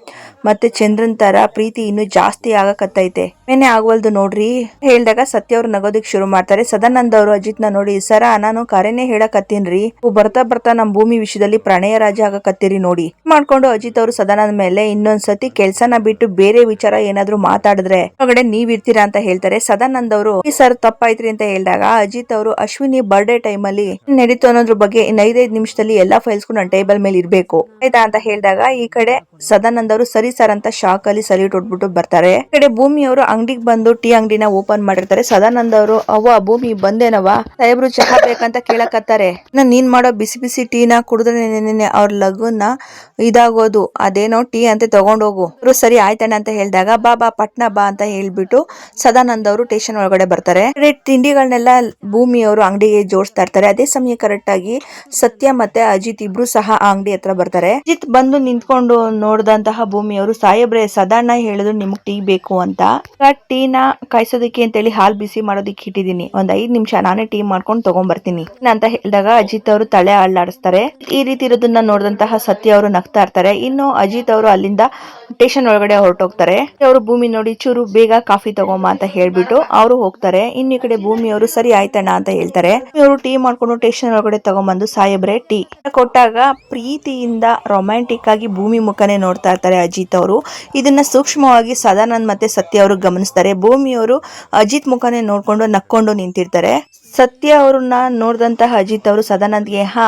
ಮತ್ತೆ ಚಂದ್ರನ್ ತರ ಪ್ರೀತಿ ಇನ್ನು ಜಾಸ್ತಿ ಆಗಕತ್ತೈತೆ. ಏನೇ ಆಗವಲ್ದು ನೋಡ್ರಿ. ಹೇಳ್ದಾಗ ಸತ್ಯ ಅವ್ರು ನಗೋದಿಕ್ ಶುರು ಮಾಡ್ತಾರೆ, ಸದಾನಂದ ಅವರು ಅಜಿತ್ನ ನೋಡಿ ಸರ ನಾನು ಕರೆನೇ ಹೇಳಕತ್ತೀನ್ರಿ ರೀ. ಬರ್ತಾ ಬರ್ತಾ ನಮ್ ಭೂಮಿ ವಿಷಯದಲ್ಲಿ ಪ್ರಣಯ ರಾಜ ಆಗಕತ್ತೀರಿ ನೋಡಿ. ಮಾಡ್ಕೊಂಡು ಅಜಿತ್ ಅವರು ಸದಾನಂದ ಮೇಲೆ ಇನ್ನೊಂದ್ಸತಿ ಕೆಲ್ಸನ ಬಿಟ್ಟು ಬೇರೆ ವಿಚಾರ ಏನಾದ್ರು ಮಾತಾಡಿದ್ರೆ ಒಳಗಡೆ ನೀವ್ ಇರ್ತೀರಾ ಅಂತ ಹೇಳ್ತಾರೆ ಸದಾನಂದ್ ಅವರು ಈ ಸರ್ ತಪ್ಪಾಯ್ತ್ರಿ ಅಂತ ಹೇಳಿದಾಗ ಅಜಿತ್ ಅವರು ಅಶ್ವಿನಿ ಬರ್ಡೇ ಟೈಮ್ ಅಲ್ಲಿ ನಡೀತು ಅನ್ನೋದ್ರ ಬಗ್ಗೆ ಐದೈದ್ ನಿಮಿಷದಲ್ಲಿ ಎಲ್ಲಾ ಫೈಲ್ಸ್ ನನ್ನ ಟೇಬಲ್ ಮೇಲೆ ಇರ್ಬೇಕು. ಆಯ್ತಾ ಅಂತ ಹೇಳಿದಾಗ ಈ ಕಡೆ ಸದಾನಂದ್ ಅವರು ಸರಿ ಸರ್ ಅಂತ ಶಾಕ್ ಅಲ್ಲಿ ಸಲ್ಯೂಟ್ ಹೊಡ್ಬಿಟ್ಟು ಬರ್ತಾರೆ. ಈ ಕಡೆ ಭೂಮಿ ಅವರು ಅಂಗಡಿಗೆ ಬಂದು ಟೀ ಅಂಗಡಿನ ಓಪನ್ ಮಾಡಿರ್ತಾರೆ. ಸದಾನಂದ್ ಅವರು ಅವ್ವ ಭೂಮಿ ಬಂದೇನವ ಸಾಹೇಬ್ರು ಚಹಾ ಬೇಕಂತ ಕೇಳಕತ್ತಾರೆ. ನಾನ್ ನೀನ್ ಮಾಡೋ ಬಿಸಿ ಬಿಸಿ ಟೀನ ಕುಡಿದ್ರೆ ನೆನೆ ಅವ್ರ ಲಗುನ ಇದಾಗೋದು. ಅದೇನೋ ಟೀ ಅಂತ ತಗೊಂಡೋಗು. ಅವರು ಸರಿ ಆಯ್ತಾನೆ ಅಂತ ಹೇಳಿದಾಗ ಬಾ ಬಾ ಪಟ್ನ ಬಾ ಅಂತ ಹೇಳ್ಬಿಟ್ಟು ಸದಾನಂದ್ ಅವರು ಸ್ಟೇಷನ್ ಒಳಗಡೆ ಬರ್ತಾರೆ. ತಿಂಡಿಗಳನ್ನೆಲ್ಲ ಭೂಮಿ ಅವರು ಅಂಗಡಿಗೆ ಜೋಡಿಸ್ತಾ ಇರ್ತಾರೆ. ಅದೇ ಸಮಯ ಕರೆಕ್ಟ್ ಆಗಿ ಸತ್ಯ ಮತ್ತೆ ಅಜಿತ್ ಇಬ್ರು ಸಹ ಆ ಅಂಗಡಿ ಹತ್ರ ಬರ್ತಾರೆ. ಅಜಿತ್ ಬಂದು ನಿಂತ್ಕೊಂಡು ನೋಡಿದಂತಹ ಭೂಮಿ ಅವರು ಸಾಹೇಬ್ರೆ ಸದಾನ ಹೇಳಿದ್ರು ನಿಮ್ಗ್ ಟೀ ಬೇಕು ಅಂತ. ಟೀನ ಕಾಯಿಸೋದಕ್ಕೆ ಅಂತೇಳಿ ಹಾಲ್ ಬಿಸಿ ಮಾಡೋದಕ್ಕೆ ಇಟ್ಟಿದ್ದೀನಿ. ಒಂದ್ ಐದ್ ನಿಮಿಷ ನಾನೇ ಟೀ ಮಾಡ್ಕೊಂಡು ತಗೊಂಡ್ ಬರ್ತೀನಿ ಅಂತ ಹೇಳಿದಾಗ ಅಜಿತ್ ಅವರು ತಲೆ ಅಳ್ಳಾಡಿಸ್ತಾರೆ ಈ ರೀತಿ ಇರೋದನ್ನ ನೋಡಿದಂತಹ ಸತ್ಯ ಅವರು ನಗ್ತಾ ಇರ್ತಾರೆ. ಇನ್ನು ಅಜಿತ್ ಅವರು ಅಲ್ಲಿಂದ ಸ್ಟೇಷನ್ ಒಳಗಡೆ ಹೊರಟೋಗ್ತಾರೆ. ಅವರು ಭೂಮಿ ನೋಡಿ, ಚೂರು ಬೇಗ ಕಾಫಿ ತಗೊಂಬ ಅಂತ ಹೇಳ್ಬಿಟ್ಟು ಅವರು ಹೋಗ್ತಾರೆ. ಇನ್ನು ಈ ಕಡೆ ಭೂಮಿ ಅವರು, ಸರಿ ಆಯ್ತಣ್ಣ ಅಂತ ಹೇಳ್ತಾರೆ. ಇವರು ಟೀ ಮಾಡ್ಕೊಂಡು ಸ್ಟೇಷನ್ ಒಳಗಡೆ ತಗೊಂಬಂದು ಸಾಹೇಬ್ರೆ ಟೀ. ಕೊಟ್ಟಾಗ ಪ್ರೀತಿಯಿಂದ ರೊಮ್ಯಾಂಟಿಕ್ ಆಗಿ ಭೂಮಿ ಮುಖನೇ ನೋಡ್ತಾ ಇರ್ತಾರೆ ಅಜಿತ್ ಅವರು. ಇದನ್ನ ಸೂಕ್ಷ್ಮವಾಗಿ ಸದಾನಂದ್ ಮತ್ತೆ ಸತ್ಯ ಅವರು ಗಮನಿಸ್ತಾರೆ. ಭೂಮಿಯವರು ಅಜಿತ್ ಮುಖನೇ ನೋಡ್ಕೊಂಡು ನಕ್ಕೊಂಡು ನಿಂತಿರ್ತಾರೆ. ಸತ್ಯ ಅವ್ರನ್ನ ನೋಡಿದಂತಹ ಅಜಿತ್ ಅವರು ಸದಾನಂದ್ಗೆ, ಹಾ,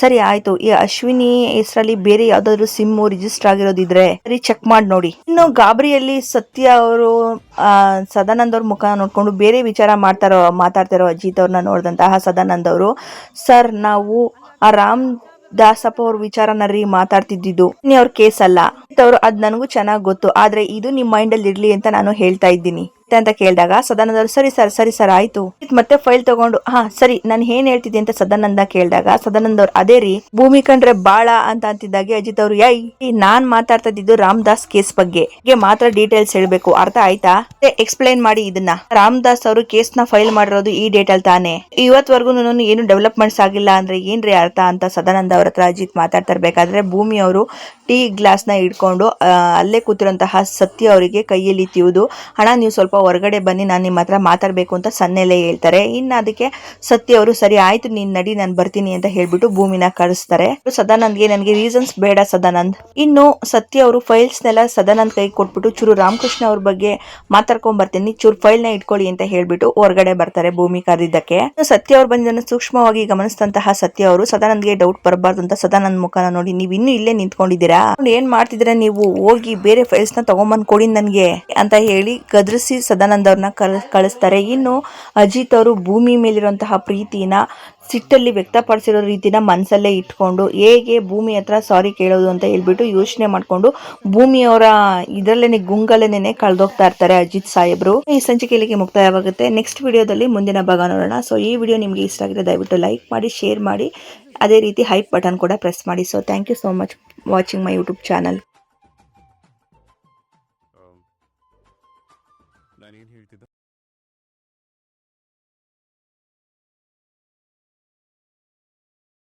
ಸರಿ ಆಯ್ತು. ಈ ಅಶ್ವಿನಿ ಹೆಸರಲ್ಲಿ ಬೇರೆ ಯಾವ್ದಾದ್ರು ಸಿಮ್ ರಿಜಿಸ್ಟರ್ ಆಗಿರೋದಿದ್ರೆ ಸರಿ ಚೆಕ್ ಮಾಡಿ ನೋಡಿ. ಇನ್ನು ಗಾಬರಿಯಲ್ಲಿ ಸತ್ಯ ಅವರು ಸದಾನಂದ್ ಅವ್ರ ಮುಖ ನೋಡ್ಕೊಂಡು ಬೇರೆ ವಿಚಾರ ಮಾಡ್ತಾರೋ, ಮಾತಾಡ್ತಾರೋ ಅಜಿತ್ ಅವ್ರನ್ನ ನೋಡಿದಂತಹ ಸದಾನಂದ್ ಅವರು, ಸರ್, ನಾವು ಆ ರಾಮ್ ದಾಸಪ್ಪ ಅವ್ರ ವಿಚಾರನ ರೀ ಮಾತಾಡ್ತಿದ್ದಿದ್ದು. ಅವ್ರ ಕೇಸ್ ಅಲ್ಲ ಅವ್ರು, ಅದ್ ನನಗೂ ಚೆನ್ನಾಗ್ ಗೊತ್ತು. ಆದ್ರೆ ಇದು ನಿಮ್ ಮೈಂಡ್ ಅಲ್ಲಿ ಇರ್ಲಿ ಅಂತ ನಾನು ಹೇಳ್ತಾ ಇದ್ದೀನಿ. ಅಂತ ಕೇಳಿದಾಗ ಸದಾನಂದ ಸರಿ ಸರ್ ಸರಿ ಸರ್, ಆಯ್ತು. ಮತ್ತೆ ಫೈಲ್ ತಗೊಂಡು, ಹಾ, ಸರಿ, ನಾನು ಏನ್ ಹೇಳ್ತಿದ್ದೆ ಅಂತ ಸದಾನಂದ ಕೇಳಿದಾಗ ಸದಾನಂದ ಅವ್ರು ಅದೇ ರೀ, ಭೂಮಿ ಕಂಡ್ರೆ ಬಾಳ ಅಂತ ಅಂತಿದ್ದಾಗೆ ಅಜಿತ್ ಅವರು, ಯೈ ನಾನ್ ಮಾತಾಡ್ತಾ ಇದ್ದು ರಾಮದಾಸ್ ಕೇಸ್ ಬಗ್ಗೆ ಮಾತ್ರ ಡೀಟೇಲ್ಸ್ ಹೇಳ್ಬೇಕು, ಅರ್ಥ ಆಯ್ತಾ? ಎಕ್ಸ್ಪ್ಲೈನ್ ಮಾಡಿ ಇದನ್ನ. ರಾಮದಾಸ್ ಅವರು ಕೇಸ್ನ ಫೈಲ್ ಮಾಡಿರೋದು ಈ ಡೇಟ್ ಅಲ್ಲಿ ತಾನೆ. ಇವತ್ವರೆಗೂ ಏನು ಡೆವಲಪ್ಮೆಂಟ್ಸ್ ಆಗಿಲ್ಲ ಅಂದ್ರೆ ಏನ್ರಿ ಅರ್ಥ ಅಂತ ಸದಾನಂದ ಅವ್ರ ಹತ್ರ ಅಜಿತ್ ಮಾತಾಡ್ತಾ ಇರ್ಬೇಕಾದ್ರೆ ಭೂಮಿ ಅವರು ಟೀ ಗ್ಲಾಸ್ನ ಇಟ್ಕೊಂಡು ಅಲ್ಲೇ ಕೂತಿರೋಂತಹ ಸತ್ಯ ಅವರಿಗೆ ಕೈಯಲ್ಲಿ ತಿವಿದು ಹಣ ನೀವು ಸ್ವಲ್ಪ ಹೊರಗಡೆ ಬನ್ನಿ, ನಾನು ನಿಮ್ಮ ಹತ್ರ ಮಾತಾಡಬೇಕು ಅಂತ ಸನ್ನೆಲೆ ಹೇಳ್ತಾರೆ. ಇನ್ನು ಅದಕ್ಕೆ ಸತ್ಯ ಅವರು, ಸರಿ ಆಯ್ತು, ನೀನ್ ನಡಿ, ನಾನು ಬರ್ತೀನಿ ಅಂತ ಹೇಳ್ಬಿಟ್ಟು ಭೂಮಿನ ಕಳಿಸ್ತಾರೆ ಸದಾನಂದ್ಗೆ ನನಗೆ ರೀಸನ್ಸ್ ಬೇಡ ಸದಾನಂದ್. ಇನ್ನು ಸತ್ಯ ಅವರು ಫೈಲ್ಸ್ ನೆಲ್ಲ ಸದಾನಂದ್ ಕೈ ಕೊಟ್ಬಿಟ್ಟು, ಚೂರು ರಾಮಕೃಷ್ಣ ಅವ್ರ ಬಗ್ಗೆ ಮಾತಾಡ್ಕೊಂಡ್ ಬರ್ತೀನಿ, ಚೂರು ಫೈಲ್ನ ಇಟ್ಕೊಳ್ಳಿ ಅಂತ ಹೇಳ್ಬಿಟ್ಟು ಹೊರಗಡೆ ಬರ್ತಾರೆ ಭೂಮಿ ಕರೆದಿದ್ದಕ್ಕೆ. ಸತ್ಯ ಅವ್ರು ಬಂದಿದ್ದನ್ನು ಸೂಕ್ಷ್ಮವಾಗಿ ಗಮನಿಸಿದಂತಹ ಸತ್ಯ ಅವರು, ಸದಾನಂದ್ಗೆ ಡೌಟ್ ಬರಬಾರ್ದು ಅಂತ ಸದಾನಂದ್ ಮುಖನ ನೋಡಿ, ನೀವು ಇನ್ನೂ ಇಲ್ಲೇ ನಿಂತ್ಕೊಂಡಿದ್ದೀರಾ? ಏನ್ ಮಾಡ್ತಿದ್ದೀರಾ ನೀವು? ಹೋಗಿ ಬೇರೆ ಫೈಲ್ಸ್ನ ತಗೊಂಬಂದ್ ಕೊಡಿ ನನ್ಗೆ ಅಂತ ಹೇಳಿ ಗದರಿಸಿ ಸದಾನಂದ್ ಅವ್ರನ್ನ ಕಲ್, ಕಳಿಸ್ತಾರೆ. ಇನ್ನು ಅಜಿತ್ ಅವರು ಭೂಮಿ ಮೇಲಿರುವಂತಹ ಪ್ರೀತಿನ, ಸಿಟ್ಟಲ್ಲಿ ವ್ಯಕ್ತಪಡಿಸಿರೋ ರೀತಿನ ಮನಸ್ಸಲ್ಲೇ ಇಟ್ಕೊಂಡು ಹೇಗೆ ಭೂಮಿ ಹತ್ರ ಸಾರಿ ಕೇಳೋದು ಅಂತ ಹೇಳ್ಬಿಟ್ಟು ಯೋಚನೆ ಮಾಡಿಕೊಂಡು ಭೂಮಿಯವರ ಇದರಲ್ಲೇನೆ, ಗುಂಗಲ್ಲೇನೆ ಕಳೆದೋಗ್ತಾ ಇರ್ತಾರೆ ಅಜಿತ್ ಸಾಹೇಬ್ರು. ಈ ಸಂಚಿಕೆಯಲ್ಲಿ ಮುಕ್ತಾಯವಾಗುತ್ತೆ. ನೆಕ್ಸ್ಟ್ ವಿಡಿಯೋದಲ್ಲಿ ಮುಂದಿನ ಭಾಗ ನೋಡೋಣ. ಸೊ ಈ ವಿಡಿಯೋ ನಿಮಗೆ ಇಷ್ಟ ಆಗಿದೆ ದಯವಿಟ್ಟು ಲೈಕ್ ಮಾಡಿ, ಶೇರ್ ಮಾಡಿ. ಅದೇ ರೀತಿ ಹೈಪ್ ಬಟನ್ ಕೂಡ ಪ್ರೆಸ್ ಮಾಡಿ. So thank you so much watching my YouTube channel